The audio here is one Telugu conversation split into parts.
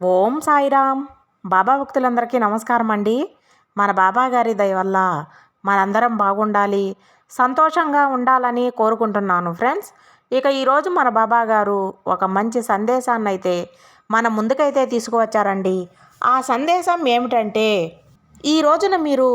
ఓం సాయిరామ్. బాబా భక్తులందరికీ నమస్కారం అండి మన బాబా గారి వల్ల మనందరం బాగుండాలి సంతోషంగా ఉండాలని కోరుకుంటున్నాను ఫ్రెండ్స్. ఇక ఈరోజు మన బాబా గారు ఒక మంచి సందేశాన్ని అయితే మన ముందుకైతే తీసుకువచ్చారండి. ఆ సందేశం ఏమిటంటే ఈ రోజున మీరు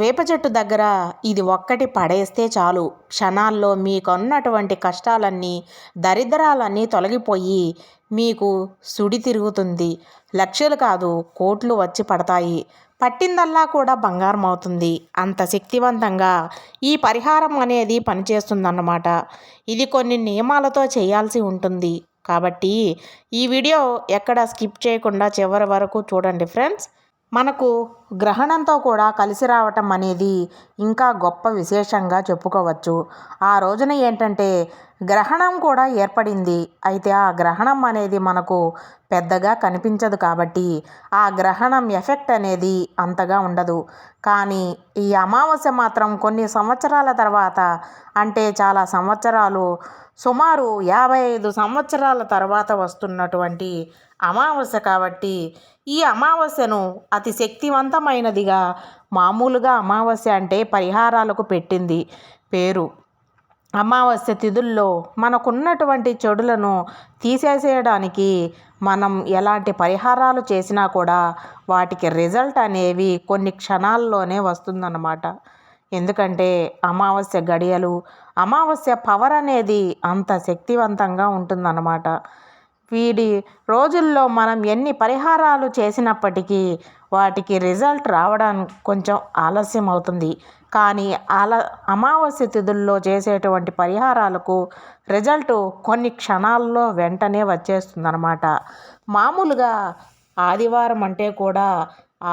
వేప చెట్టు దగ్గర ఇది ఒక్కటి పడేస్తే చాలు. క్షణాల్లో మీకున్నటువంటి కష్టాలన్నీ దరిద్రాలన్నీ తొలగిపోయి మీకు సుడి తిరుగుతుంది. లక్షలు కాదు కోట్లు వచ్చి పడతాయి. పట్టిందల్లా కూడా బంగారం అవుతుంది అంత శక్తివంతంగా ఈ పరిహారం అనేది పనిచేస్తుందన్నమాట. ఇది కొన్ని నియమాలతో చేయాల్సి ఉంటుంది. కాబట్టి ఈ వీడియో ఎక్కడ స్కిప్ చేయకుండా చివరి వరకు చూడండి ఫ్రెండ్స్. మనకు గ్రహణంతో కూడా కలిసి రావటం అనేది ఇంకా గొప్ప విశేషంగా చెప్పుకోవచ్చు. ఆ రోజున ఏంటంటే గ్రహణం కూడా ఏర్పడింది. అయితే ఆ గ్రహణం అనేది మనకు పెద్దగా కనిపించదు కాబట్టి ఆ గ్రహణం ఎఫెక్ట్ అనేది అంతగా ఉండదు. కానీ ఈ అమావాస్య మాత్రం కొన్ని సంవత్సరాల తర్వాత అంటే చాలా సంవత్సరాలు సుమారు యాభై ఐదు సంవత్సరాల తర్వాత వస్తున్నటువంటి అమావాస్య కాబట్టి ఈ అమావాస్యను అతి శక్తివంతమైనదిగా మామూలుగా అమావాస్య అంటే పరిహారాలకు పెట్టింది పేరు. అమావాస్య తిథుల్లో మనకున్నటువంటి చెడులను తీసేసేయడానికి మనం ఎలాంటి పరిహారాలు చేసినా కూడా వాటికి రిజల్ట్ అనేవి కొన్ని క్షణాల్లోనే వస్తుందన్నమాట. ఎందుకంటే అమావాస్య గడియలు అమావాస్య పవర్ అనేది అంత శక్తివంతంగా ఉంటుందన్నమాట. వీడి రోజుల్లో మనం ఎన్ని పరిహారాలు చేసినప్పటికీ వాటికి రిజల్ట్ రావడానికి కొంచెం ఆలస్యం అవుతుంది. కానీ అలా అమావాస్య తిథుల్లో చేసేటువంటి పరిహారాలకు రిజల్ట్ కొన్ని క్షణాల్లో వెంటనే వచ్చేస్తుందన్నమాట. మామూలుగా ఆదివారం అంటే కూడా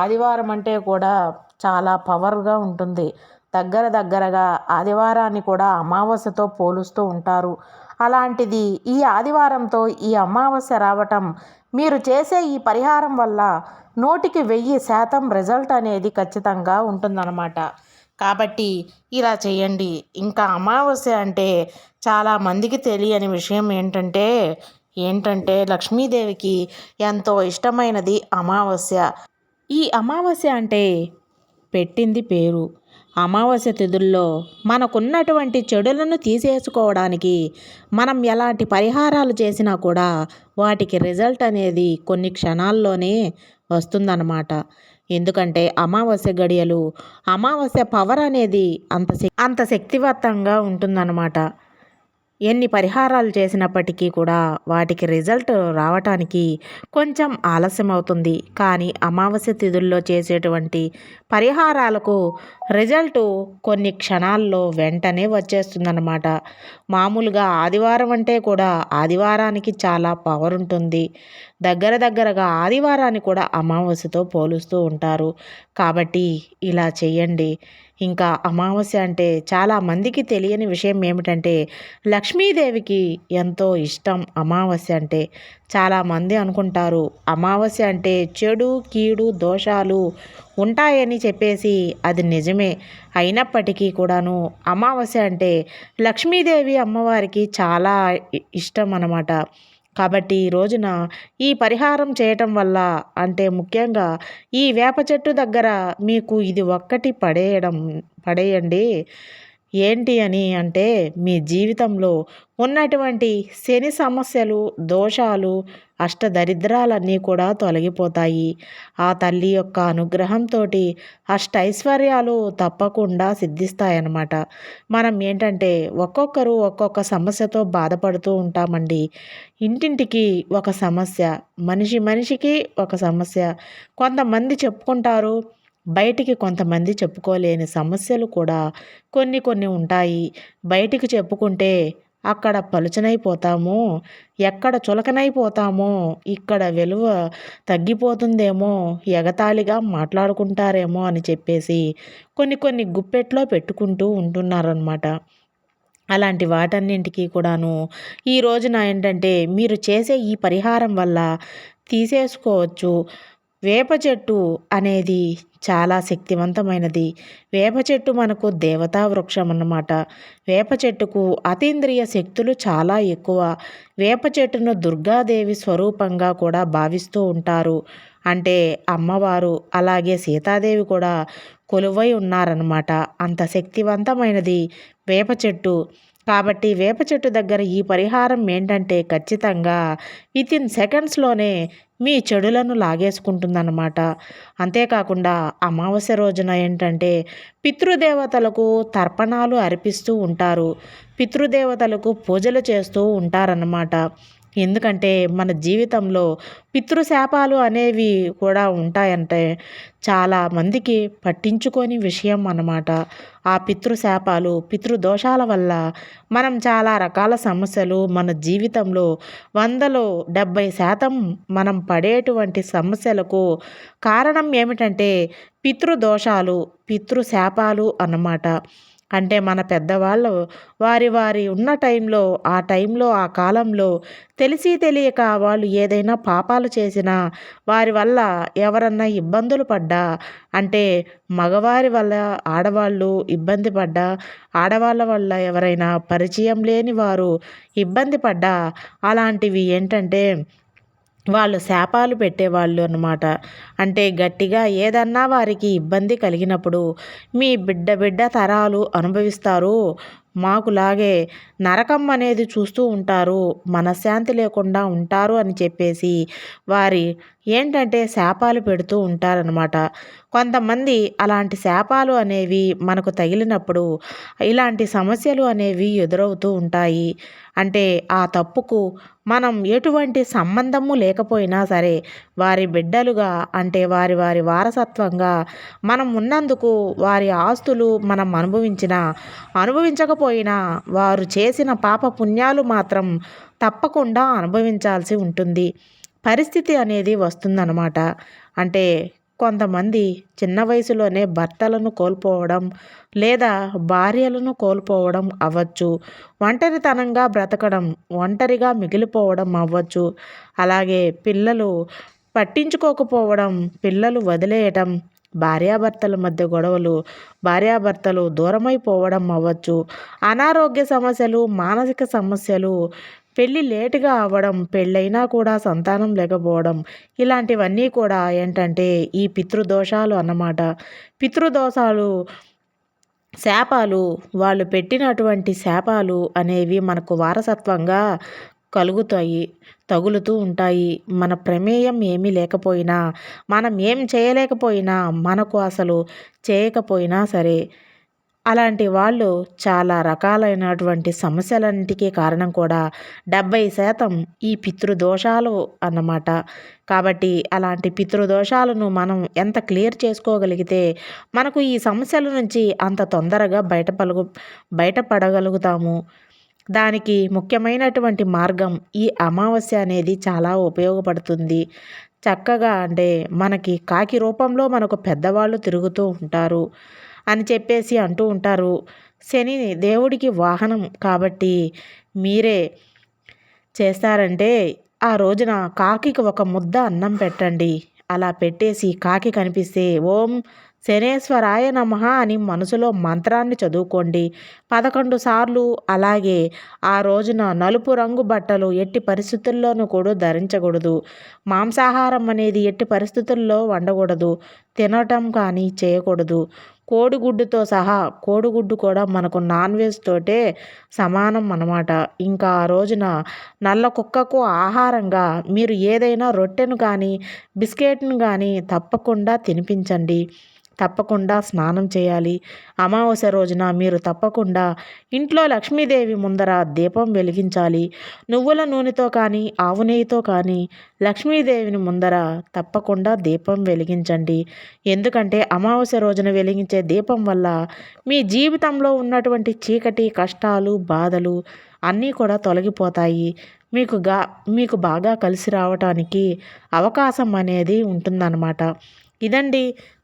ఆదివారం అంటే కూడా చాలా పవర్గా ఉంటుంది. దగ్గర దగ్గరగా ఆదివారాన్ని కూడా అమావాస్యతో పోలుస్తూ ఉంటారు. అలాంటిది ఈ ఆదివారంతో ఈ అమావాస్య రావటం మీరు చేసే ఈ పరిహారం వల్ల నూటికి వెయ్యి శాతం రిజల్ట్ అనేది ఖచ్చితంగా ఉంటుందన్నమాట. కాబట్టి ఇలా చేయండి. ఇంకా అమావాస్య అంటే చాలామందికి తెలియని విషయం ఏంటంటే ఏంటంటే లక్ష్మీదేవికి ఎంతో ఇష్టమైనది అమావాస్య. ఈ అమావాస్య అంటే పెట్టింది పేరు. అమావాస్య తిథుల్లో మనకున్నటువంటి చెడులను తీసేసుకోవడానికి మనం ఎలాంటి పరిహారాలు చేసినా కూడా వాటికి రిజల్ట్ అనేది కొన్ని క్షణాల్లోనే వస్తుందన్నమాట. ఎందుకంటే అమావాస్య గడియలు అమావాస్య పవర్ అనేది అంత అంత శక్తివంతంగా ఉంటుందన్నమాట. ఎన్ని పరిహారాలు చేసినప్పటికీ కూడా వాటికి రిజల్ట్ రావటానికి కొంచెం ఆలస్యం అవుతుంది కానీ అమావాస్య తిథుల్లో చేసేటువంటి పరిహారాలకు రిజల్ట్ కొన్ని క్షణాల్లో వెంటనే వచ్చేస్తుందన్నమాట. మామూలుగా ఆదివారం అంటే కూడా ఆదివారానికి చాలా పవర్ ఉంటుంది. దగ్గర దగ్గరగా ఆదివారాన్ని కూడా అమావాస్యతో పోలుస్తూ ఉంటారు. కాబట్టి ఇలా చేయండి ఇంకా అమావాస్య అంటే చాలామందికి తెలియని విషయం ఏమిటంటే లక్ష్మీదేవికి ఎంతో ఇష్టం అమావాస్య అంటే. చాలామంది అనుకుంటారు అమావాస్య అంటే చెడు కీడు దోషాలు ఉంటాయని చెప్పేసి అది నిజమే. అయినప్పటికీ కూడాను అమావాస్య అంటే లక్ష్మీదేవి అమ్మవారికి చాలా ఇష్టం అన్నమాట. కాబట్టి ఈ రోజున ఈ పరిహారం చేయటం వల్ల అంటే ముఖ్యంగా ఈ వేప చెట్టు దగ్గర మీకు ఇది ఒక్కటి పడేయడం పడేయండి. ఏంటి అని అంటే మీ జీవితంలో ఉన్నటువంటి శని సమస్యలు దోషాలు అష్టదరిద్రాలన్నీ కూడా తొలగిపోతాయి. ఆ తల్లి యొక్క అనుగ్రహంతో అష్టైశ్వర్యాలు తప్పకుండా సిద్ధిస్తాయన్నమాట. మనం ఏంటంటే ఒక్కొక్కరు ఒక్కొక్క సమస్యతో బాధపడుతూ ఉంటామండి. ఇంటింటికి ఒక సమస్య మనిషి మనిషికి ఒక సమస్య. కొంతమంది చెప్పుకుంటారు బయటికి కొంతమంది చెప్పుకోలేని సమస్యలు కూడా కొన్ని కొన్ని ఉంటాయి. బయటికి చెప్పుకుంటే అక్కడ పలుచనైపోతామో ఎక్కడ చులకనైపోతామో ఇక్కడ విలువ తగ్గిపోతుందేమో ఎగతాళిగా మాట్లాడుకుంటారేమో అని చెప్పేసి కొన్ని కొన్ని గుప్పెట్లో పెట్టుకుంటూ ఉంటున్నారనమాట అలాంటి వాటన్నింటికి కూడాను ఈ రోజున ఏంటంటే మీరు చేసే ఈ పరిహారం వల్ల తీసేసుకోవచ్చు. వేప చెట్టు అనేది చాలా శక్తివంతమైనది. వేప చెట్టు మనకు దేవతా వృక్షం అన్నమాట. వేప చెట్టుకు అతీంద్రియ శక్తులు చాలా ఎక్కువ. వేప చెట్టును దుర్గాదేవి స్వరూపంగా కూడా భావిస్తూ ఉంటారు. అంటే అమ్మవారు అలాగే సీతాదేవి కూడా కొలువై ఉన్నారన్నమాట. అంత శక్తివంతమైనది వేప చెట్టు. కాబట్టి వేప చెట్టు దగ్గర ఈ పరిహారం ఏంటంటే ఖచ్చితంగా విత్ ఇన్ సెకండ్స్లోనే మీ చెడులను లాగేసుకుంటుందన్నమాట. అంతేకాకుండా అమావాస్య రోజున ఏంటంటే పితృదేవతలకు తర్పణాలు అర్పిస్తూ ఉంటారు. పితృదేవతలకు పూజలు చేస్తూ ఉంటారన్నమాట. ఎందుకంటే మన జీవితంలో పితృశాపాలు అనేవి కూడా ఉంటాయంటే చాలా మందికి పట్టించుకొని విషయం అన్నమాట. ఆ పితృశాపాలు పితృదోషాల వల్ల మనం చాలా రకాల సమస్యలు మన జీవితంలో వందలో డెబ్భై శాతం మనం పడేటువంటి సమస్యలకు కారణం ఏమిటంటే పితృదోషాలు పితృశాపాలు అన్నమాట. అంటే మన పెద్దవాళ్ళు వారి వారి ఉన్న టైంలో ఆ టైంలో ఆ కాలంలో తెలిసి తెలియక వాళ్ళు ఏదైనా పాపాలు చేసినా వారి వల్ల ఎవరన్నా ఇబ్బందులు పడ్డా? అంటే మగవారి వల్ల ఆడవాళ్ళు ఇబ్బంది పడ్డా? ఆడవాళ్ళ వల్ల ఎవరైనా పరిచయం లేని వారు ఇబ్బంది పడ్డా? అలాంటివి ఏంటంటే వాళ్ళు శాపాలు పెట్టేవాళ్ళు అన్నమాట. అంటే గట్టిగా ఏదన్నా వారికి ఇబ్బంది కలిగినప్పుడు మీ బిడ్డ బిడ్డ తరాలు అనుభవిస్తారు. మాకులాగే నరకం అనేది చూస్తూ ఉంటారు మనశ్శాంతి లేకుండా ఉంటారు అని చెప్పేసి వారి ఏంటంటే శాపాలు పెడుతూ ఉంటారనమాట కొంతమంది అలాంటి శాపాలు అనేవి మనకు తగిలినప్పుడు ఇలాంటి సమస్యలు అనేవి ఎదురవుతూ ఉంటాయి. అంటే ఆ తప్పుకు మనం ఎటువంటి సంబంధము లేకపోయినా సరే వారి బిడ్డలుగా అంటే వారి వారి వారసత్వంగా మనం ఉన్నందుకు వారి ఆస్తులు మనం అనుభవించిన లేకపోయినా వారు చేసిన పాప పుణ్యాలు మాత్రం తప్పకుండా అనుభవించాల్సి ఉంటుంది. పరిస్థితి అనేది వస్తుందన్నమాట. అంటే కొంతమంది చిన్న వయసులోనే భర్తలను కోల్పోవడం లేదా భార్యలను కోల్పోవడం అవ్వచ్చు. ఒంటరితనంగా బ్రతకడం ఒంటరిగా మిగిలిపోవడం అవ్వచ్చు. అలాగే పిల్లలు పట్టించుకోకపోవడం పిల్లలు వదిలేయటం భార్యాభర్తల మధ్య గొడవలు భార్యాభర్తలు దూరమైపోవడం అవ్వచ్చు. అనారోగ్య సమస్యలు మానసిక సమస్యలు పెళ్ళి లేటుగా అవ్వడం పెళ్ళైనా కూడా సంతానం లేకపోవడం ఇలాంటివన్నీ కూడా ఏంటంటే ఈ పితృదోషాలు అన్నమాట. పితృదోషాలు శాపాలు వాళ్ళు పెట్టినటువంటి శాపాలు అనేవి మనకు వారసత్వంగా కలుగుతాయి తగులుతూ ఉంటాయి. మన ప్రమేయం ఏమీ లేకపోయినా మనం ఏం చేయలేకపోయినా మనకు అసలు చేయకపోయినా సరే అలాంటి వాళ్ళు చాలా రకాలైనటువంటి సమస్యలన్నిటికీ కారణం కూడా డెబ్భై శాతం ఈ పితృదోషాలు అన్నమాట. కాబట్టి అలాంటి పితృదోషాలను మనం ఎంత క్లియర్ చేసుకోగలిగితే మనకు ఈ సమస్యల నుంచి అంత తొందరగా బయటపలుగు బయటపడగలుగుతాము. దానికి ముఖ్యమైనటువంటి మార్గం ఈ అమావాస్య అనేది చాలా ఉపయోగపడుతుంది. చక్కగా అంటే మనకి కాకి రూపంలో మనకు పెద్దవాళ్ళు తిరుగుతూ ఉంటారు అని చెప్పేసి అంటూ ఉంటారు. శని దేవుడికి వాహనం కాబట్టి మీరే చేస్తారంటే ఆ రోజున కాకికి ఒక ముద్ద అన్నం పెట్టండి. అలా పెట్టేసి కాకి కనిపిస్తే ఓం శనేశ్వరాయ నమ అని మనసులో మంత్రాన్ని చదువుకోండి. పదకొండు సార్లు అలాగే ఆ రోజున నలుపు రంగు బట్టలు ఎట్టి పరిస్థితుల్లోనూ కూడా ధరించకూడదు. మాంసాహారం అనేది ఎట్టి పరిస్థితుల్లో వండకూడదు. తినటం కానీ చేయకూడదు. కోడిగుడ్డుతో సహా కోడిగుడ్డు కూడా మనకు నాన్ వెజ్ తోటే సమానం అన్నమాట. ఇంకా ఆ రోజున నల్ల కుక్కకు ఆహారంగా మీరు ఏదైనా రొట్టెను కానీ బిస్కెట్ను కానీ తప్పకుండా తినిపించండి. తప్పకుండా స్నానం చేయాలి. అమావాస్య రోజున మీరు తప్పకుండా ఇంట్లో లక్ష్మీదేవి ముందర దీపం వెలిగించాలి. నువ్వుల నూనెతో కానీ ఆవు నెయ్యితో కానీ లక్ష్మీదేవిని ముందర తప్పకుండా దీపం వెలిగించండి. ఎందుకంటే అమావాస్య రోజున వెలిగించే దీపం వల్ల మీ జీవితంలో ఉన్నటువంటి చీకటి కష్టాలు బాధలు అన్నీ కూడా తొలగిపోతాయి. మీకు గా మీకు బాగా కలిసి రావటానికి అవకాశం అనేది ఉంటుందన్నమాట. ఇదండి